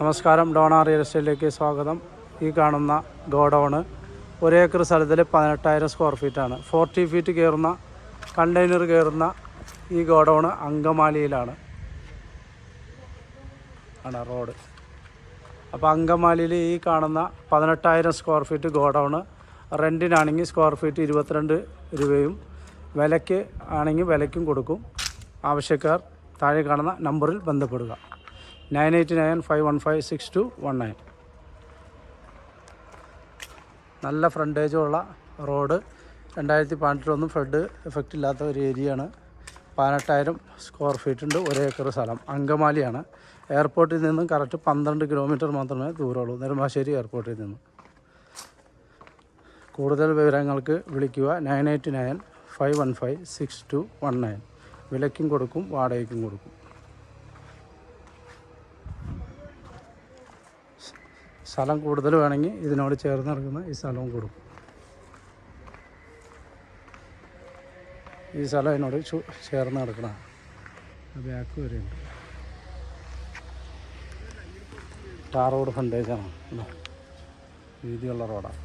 നമസ്കാരം. Donna real എസ്റ്റേറ്റിലേക്ക് സ്വാഗതം. ഈ കാണുന്ന ഗോഡൗണ് ഏക്കർ സ്ഥലത്തിൽ പതിനെട്ടായിരം സ്ക്വയർ ഫീറ്റാണ് ഫോർട്ടി ഫീറ്റ് കയറുന്ന കണ്ടെയ്നർ കയറുന്ന ഈ ഗോഡൗണ് അങ്കമാലിയിലാണ്. ആണ് റോഡ്. അപ്പോൾ അങ്കമാലിയിൽ ഈ കാണുന്ന പതിനെട്ടായിരം സ്ക്വയർ ഫീറ്റ് ഗോഡൗണ് റെന്റിനാണെങ്കിൽ സ്ക്വയർ ഫീറ്റ് ഇരുപത്തിരണ്ട് രൂപയും വിലയ്ക്ക് ആണെങ്കിൽ വിലയ്ക്കും കൊടുക്കും. ആവശ്യക്കാർ താഴെ കാണുന്ന നമ്പറിൽ ബന്ധപ്പെടുക. Nine eight nine five one five six two one nine. നല്ല ഫ്രണ്ടേജുള്ള റോഡ്. രണ്ടായിരത്തി പതിനെട്ടിലൊന്നും ഫ്ലഡ് എഫക്റ്റ് ഇല്ലാത്ത ഒരു ഏരിയയാണ്. പതിനെട്ടായിരം സ്ക്വയർ ഫീറ്റ് ഉണ്ട് ഒരു ഏക്കർ സ്ഥലം. അങ്കമാലിയാണ്. എയർപോർട്ടിൽ നിന്നും കറക്റ്റ് പന്ത്രണ്ട് കിലോമീറ്റർ മാത്രമേ ദൂരമുള്ളൂ. നെടുമ്പാശ്ശേരി എയർപോർട്ടിൽ നിന്നും. കൂടുതൽ വിവരങ്ങൾക്ക് വിളിക്കുക nine eight nine five one five six two one nine. വിലയ്ക്കും കൊടുക്കും വാടകയ്ക്കും കൊടുക്കും. സ്ഥലം കൂടുതൽ വേണമെങ്കിൽ ഇതിനോട് ചേർന്ന് കിടക്കുന്ന ഈ സ്ഥലവും കൊടുക്കും ഈ സ്ഥലം ഇതിനോട് ചേർന്ന് നടക്കണം ബാക്ക് വരെയുണ്ട്. ടാർ റോഡ് ഫ്രണ്ടേജാണ് വീതിയുള്ള റോഡാണ്